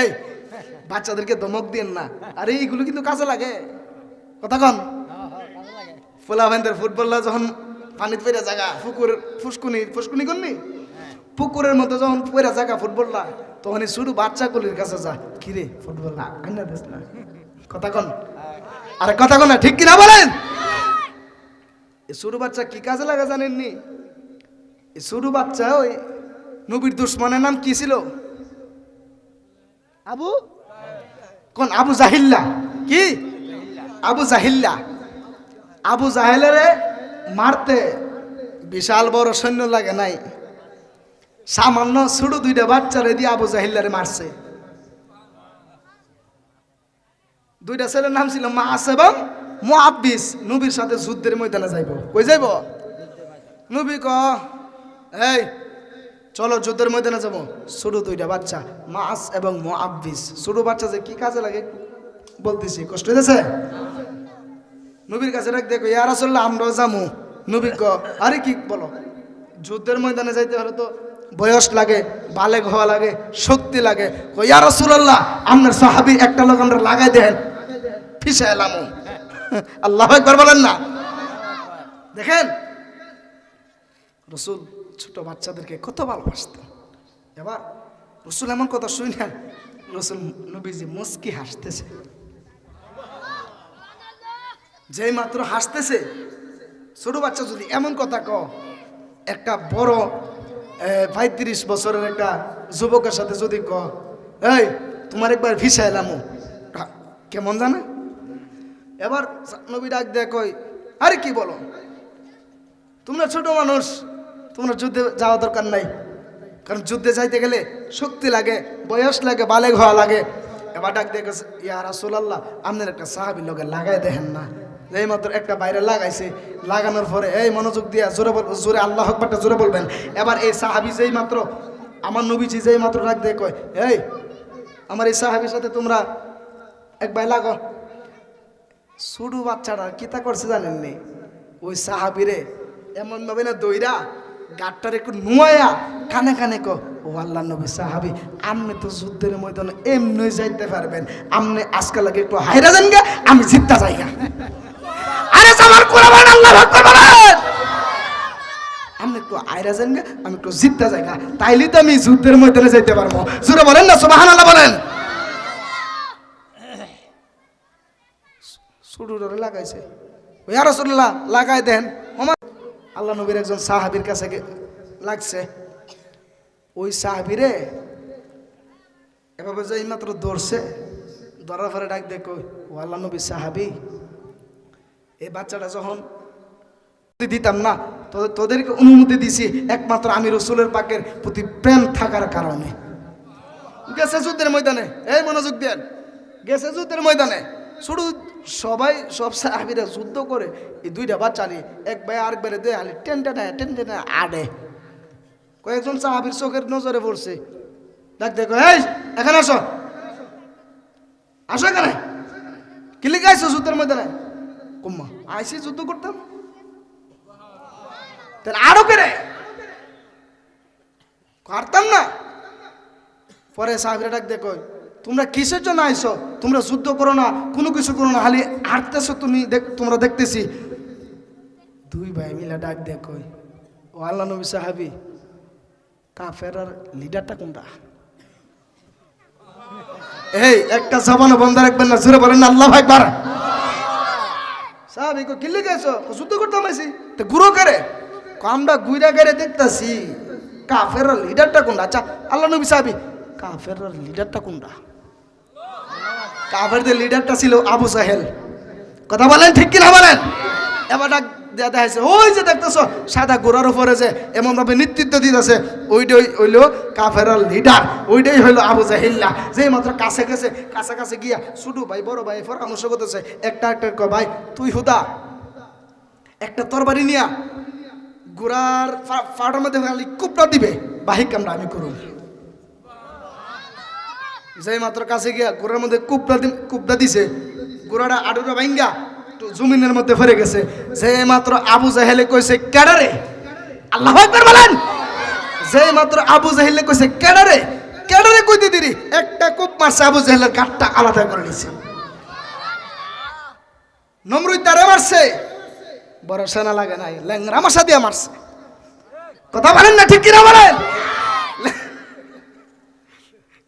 এই, বাচ্চাদেরকে দমক দিন না। আরে, এইগুলো কিন্তু কাজে লাগে। কথা কন। ভাইদের ফুটবলরা যখন পানিতে পেরে জায়গা পুকুর ফুসকুনি ফুসকুনি করনি পুকুরের মধ্যে যখন পয়রা জায়গা ফুটবলটা তখন এই শুধু বাচ্চাগুলির কাছে যা। কিরে, ফুটবল না আইনা দিস না। কথা কন। আরে, কথা কন না, ঠিক কিনা বলেন? শুরু বাচ্চা কি কাজে লাগা জানেননি? শুরু বাচ্চা ওই নবীর দুশ্মনের নাম কি ছিল? আবু? কোন আবু জাহিল্লা? কি? আবু জাহিল্লা। আবু জাহেলেরে মারতে বিশাল বড় সৈন্য লাগে নাই। সামান্য ছোট দুইটা বাচ্চারে দিয়ে আবু জাহিল্লারে মারছে। দুইটা ছেলের নাম ছিল মাস এবং মুআব্বিস। নবীর সাথে যুদ্ধের ময়দানে যাইব। কই যাইব? নবী ক এই চলো যুদ্ধের ময়দানে যাব। ছোট দুইটা বাচ্চা, মাস এবং মুআব্বিস। ছোট বাচ্চা যে কি কাজে লাগে? বলতেছি, কষ্ট হইতেছে? নবীর কাছে রাখ দেখো ইয়া রাসূলুল্লাহ, আমরাও যামু। নবী ক, আরে কি বলো? যুদ্ধের ময়দানে যাইতে হলে তো বয়স লাগে, বালেগ হওয়া লাগে, শক্তি লাগে। ইয়া রাসূলুল্লাহ আপনার সাহাবী একটা লোক আমরা লাগাই দেন। ফিসে এলাম আল্লাহ একবার বলেন না। দেখেন? রসুল ছোট বাচ্চাদেরকে কত ভালোবাসতেন এবার রসুল এমন কথা শুই না, রসুল নবীজি মুস্কি হাসতেছে। যে মাত্র হাসতেছে, ছোট বাচ্চা যদি এমন কথা ক একটা বড় পঁয়ত্রিশ বছরের একটা যুবকের সাথে যদি ক এই, তোমার একবার ভিসা এলাম কেমন জানে? এবার নবী ডাক দেয় কই আরে কি বলো? তোমরা ছোট মানুষ তোমরা যুদ্ধে যাওয়া দরকার নাই। কারণ যুদ্ধে যাইতে গেলে শক্তি লাগে, বয়স লাগে, বালেগ হওয়া লাগে। এবার ডাক দেখে ইয়া রাসূলুল্লাহ আপনার একটা সাহাবি লগে লাগাই দেখেন না। এই মাত্র একটা বাইরে লাগাইছে, লাগানোর পরে এই মনোযোগ দিয়া জোরে বল, জোরে আল্লাহ আকবারটা জোরে বলবেন। এবার এই সাহাবি যেই মাত্র, আমার নবীজি যেই মাত্র ডাক দিয়ে কয়, এই, আমার এই সাহাবির সাথে তোমরা এক ভাই লাগো। ছোট বাচ্চাটা কিতা করছে জানেননি? ওই সাহাবিরে এমন ভাবে না দইরা গাটটার একটু নুয়ায়া, কানে কানে কো, ও আল্লাহ নবী সাহাবি আপনি তো যুদ্ধের ময়দানে এমনি যাইতে পারবেন। আপনি আজকে লাগে একটু হাইরা যান গা, আমি জিততা যাইগা আরে আমার কোরআন আল্লাহ আকবার বলেন। আপনি একটু আয়রা যান গা, আমি একটু জিততা যাইগা তাইলে তো আমি যুদ্ধের ময়দানে যাইতে পারব। জোরে বলেন না, সুবহানাল্লাহ বলেন। সুডুরে লাগাইছে। ওই আর রসুল্লাহ লাগাই দেন। আল্লাহ নবীর একজন সাহাবির কাছে লাগছে। ওই সাহাবিরে এভাবে যে মাত্র দৌড়ছে ধরার পরে ডাক দেখো ও আল্লাহ নবী সাহাবি, এই বাচ্চাটা যখন দিতাম না তোদেরকে অনুমতি দিছি একমাত্র আমি রসুলের পাকের প্রতি প্রেম থাকার কারণে। গেছে যুদ্ধের ময়দানে। এই মনোযোগ দেন। গেছে যুদ্ধের ময়দানে। শুধু সবাই, সব সাহাবিরা যুদ্ধ করে এই দুইটা বাচ্চা নিয়ে এক ভাই আরেক বাইরে দেয় হালি টেন টেনে টেন টেনে আডে কয়েকজন সাহাবির চোখের নজরে পড়ছে। দেখ দেখো এই, এখানে আসো। আসো এখানে। কিলি গাইছো যুদ্ধের ময়দানে? কুম্মা, আইসি যুদ্ধ করতাম। তাহলে আরও কেড়ে? পারতাম না। পরে সাহেবরা ডাক দেখো তোমরা কিসের জন্য আইছো? তোমরা যুদ্ধ করো না, কোনো কিছু করো না, খালি হাঁটতেছো তুমি তোমরা দেখতেছি। দুই ভাই মিলা ডাক দেখো ও আল্লাহ নবী সাহাবি, কাফের আর লিডারটা কোনটা? এই, একটা জবানও বন্ধ রাখবেন না জুড়ে বলেন আল্লাহ একবার সাহাবি কো কিল্লি গেছো যুদ্ধ করতাম আইছি। তো গুরু করে আমরা গুইরা গেড়ে দেখতাছি, কাফের লিডারটা কোনটা? আচ্ছা আল্লাহ নবী সাহাবি, কাফের লিডারটা কোনটা? কাফেরদের লিডারটা ছিল আবু সাহেল। কথা বলেন ঠিক কিনা বলেন? এবার ডাক দেয়া দেখাইছে ওই যে দেখতেছো সাদা গোড়ার উপরে যে এমন ভাবে নেতৃত্ব দিতেছে ওইটাই হইল কাফের লিডার ওইটাই হইল আবু জাহিল্লা। যে মাত্র কাছে গেছে কাছে কাছে গিয়া ছোট ভাই বড় ভাই পরামর্শ করতেছে একটা একটা কয়, ভাই তুই হুদা? একটা তরবারি নিয়া গোড়ার ফাটার মধ্যে খালি দিবে বাহিক আমরা আমি করুন যেই মাত্র কাছে গিয়া গোড়ার মধ্যে কুপটা দি কুপটা দিছে গোড়াটা আডুরা ভাঙ্গা একটু জমিনের মধ্যে ফেরে গেছে। যে মাত্র আবু জাহেলে কইছে কেডারে আল্লাহ একবার বলেন! যে মাত্র আবু জাহেলে কইছে কেডারে কেডারে কইতে দিরি? একটা কুপ মারছে আবু জাহেলের কাঠটা আলাদা করে নিছে। নমরুদ তারে মারছে। বড় সেনা লাগে নাই ল্যাংরা মশা দিয়ে মারছে। কথা বলেন না, ঠিক কিনা বলেন?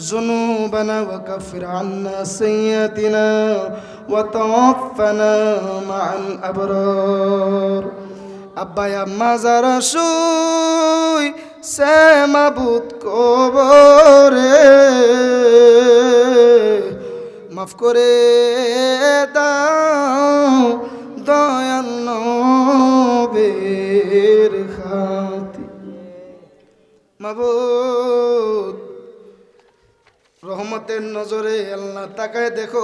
ذنوبنا وكفر عنا سيئاتنا وتوفنا مع الأبرار আব্বা আম্মা যারা শুই সে মাবুত কবরে মাফ করে দাও দয়াল নবের খাতি মাবুত রহমতের নজরে আল্লাহ তাকায় দেখো।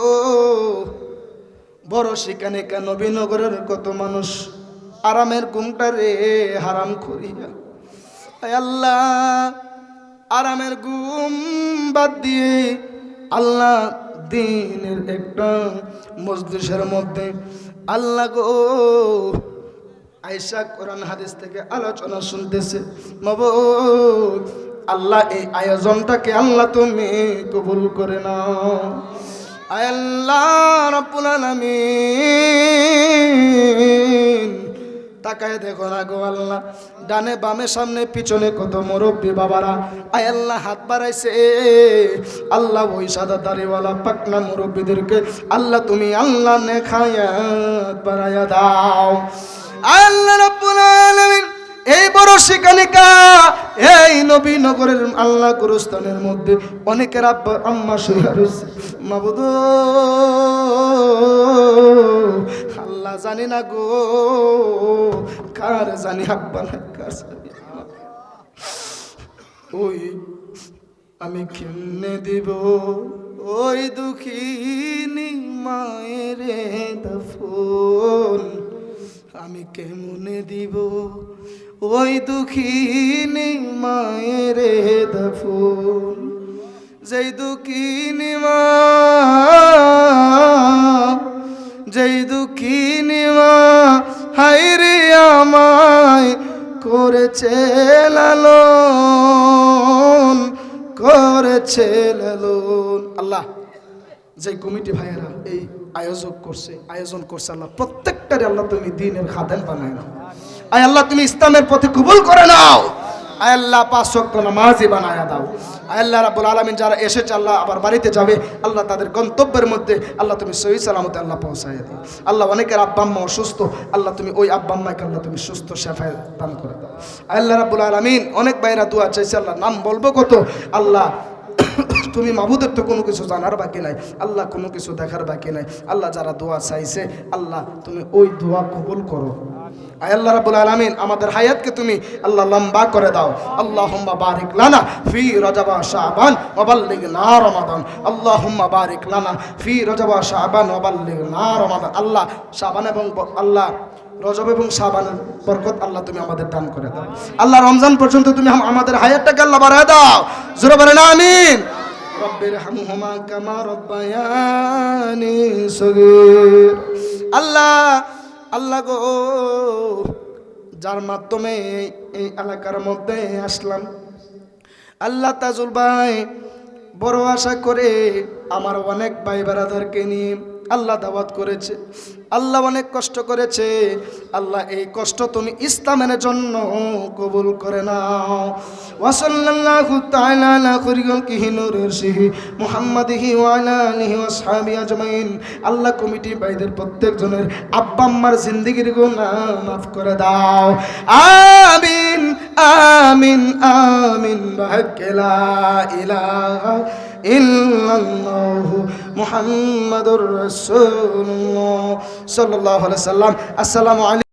বড় সেখানে কেন নবীনগরের কত মানুষ আরামের ঘুমটা রে হারাম করিয়া। আল্লাহ, আরামের ঘুম বাদ দিয়ে আল্লাহ দিনের একটা মজলিসের মধ্যে আল্লাহ গো আয়সা কোরআন হাদিস থেকে আলোচনা শুনতেছে। মাবুদ আল্লাহ এই আয়োজনটাকে আল্লাহ তুমি কবুল করে নাও। আল্লাহ রাব্বুল আলামিন। তাকায় দেখো না গো আল্লাহ। ডানে বামে সামনে পিছনে কত মুরব্বী বাবারা। আয় আল্লাহ, হাত বাড়াইছে। আল্লাহ ওই সাদা দাড়িওয়ালা পাকনা মুরব্বীদেরকে আল্লাহ তুমি আল্লাহ নে খায়াত বাড়াইয়া দাও। আল্লাহ রাব্বুল আলামিন। এই বড় শিকানিকা এই নবীনগরের আল্লাহ গুরুস্থানের মধ্যে অনেকের আব্বা, আম্মা শুয়ে রয়েছে। মাবুদ, আল্লাহ জানি না গো, কার জানি আব্বা না কার জানি ওই আমি কেমনে দিব? ওই দুঃখিনী মায়ের দফন আমি কেমনে দিব? ওই দুঃখিনী মায়ের দফন যেই দুঃখিনী মা, যেই দুঃখিনী মা হাইরে আমায় করেছে লালন করেছে লালন। আল্লাহ যে কমিটি ভাইয়েরা এই আয়োজক করছে, আয়োজন করছে আল্লাহ প্রত্যেকটারে আল্লাহ তুমি দিনের খাদেম বানায় নাও। আয় আল্লাহ, তুমি ইসলামের পথে কবুল করে নাও। আয় আল্লাহ, পাঁচ শক্ত নামাজি বানায়া দাও। আয় আল্লাহ রাব্বুল আলামিন, যারা এসেছে, আল্লাহ আবার বাড়িতে যাবে। আল্লাহ তাদের গন্তব্যের মধ্যে আল্লাহ তুমি সহি সালামতে আল্লাহ পৌঁছায় দিও। আল্লাহ অনেকের আব্বাম্মা অসুস্থ, আল্লাহ তুমি ওই আব্বা আম্মাকে আল্লাহ তুমি সুস্থ, শেফায় দান করে দাও। আয় আল্লাহ রাব্বুল আলামিন, অনেক বাইরা দোয়া চাইছে আল্লাহ নাম বলব কত? আল্লাহ তুমি মাবুদের তো কোনো কিছু জানার বাকি নাই। আল্লাহ কোনো কিছু দেখার বাকি নাই। আল্লাহ যারা দোয়া চাইছে, আল্লাহ তুমি ওই দোয়া কবুল করো। আয় আল্লাহ রাব্বুল আলামিন, আমাদের হায়াতকে তুমি আল্লাহ লম্বা করে দাও। আল্লাহুম্মা বারিক লানা ফি রজাবা শাবান ওয়া বাল্লিগনা রমাদান। আল্লাহুম্মা বারিক লানা ফি রজাবা শাবান ওয়া বাল্লিগনা রমাদান। আল্লাহ শাবান এবং আল্লাহ রজব এবং শাবানের বরকত আল্লাহ তুমি আমাদের দান করে দাও। আল্লাহ রমজান পর্যন্ত তুমি আমাদের হায়াতটাকে আল্লাহ বাড়ায় দাও। জোরে বলে না আমিন। আল্লাহ আল্লাহ গো, যার মাধ্যমে এই- এই এলাকার মধ্যে আসলাম। আল্লাহ তাজুল ভাই, বড় আশা করে আমার অনেক ভাই বেড়াদারকে নিয়ে আল্লাহ দাওয়াত করেছে। আল্লাহ অনেক কষ্ট করেছে। আল্লাহ এই কষ্ট তুমি ইসলামের জন্য কবুল করে নাও। আজমাইন। আল্লাহ কমিটি ভাইদের প্রত্যেকজনের আব্বা আম্মার জিন্দেগির গুনাহ মাফ করে দাও। আমিন আমিন আমিন। বাহাক্কেলা ইলাহা ইল্লাল্লাহু মুহাম্মাদুর রাসূলুল্লাহ সাল্লাহ সাল্লাম আসসালামু আলাইকুম।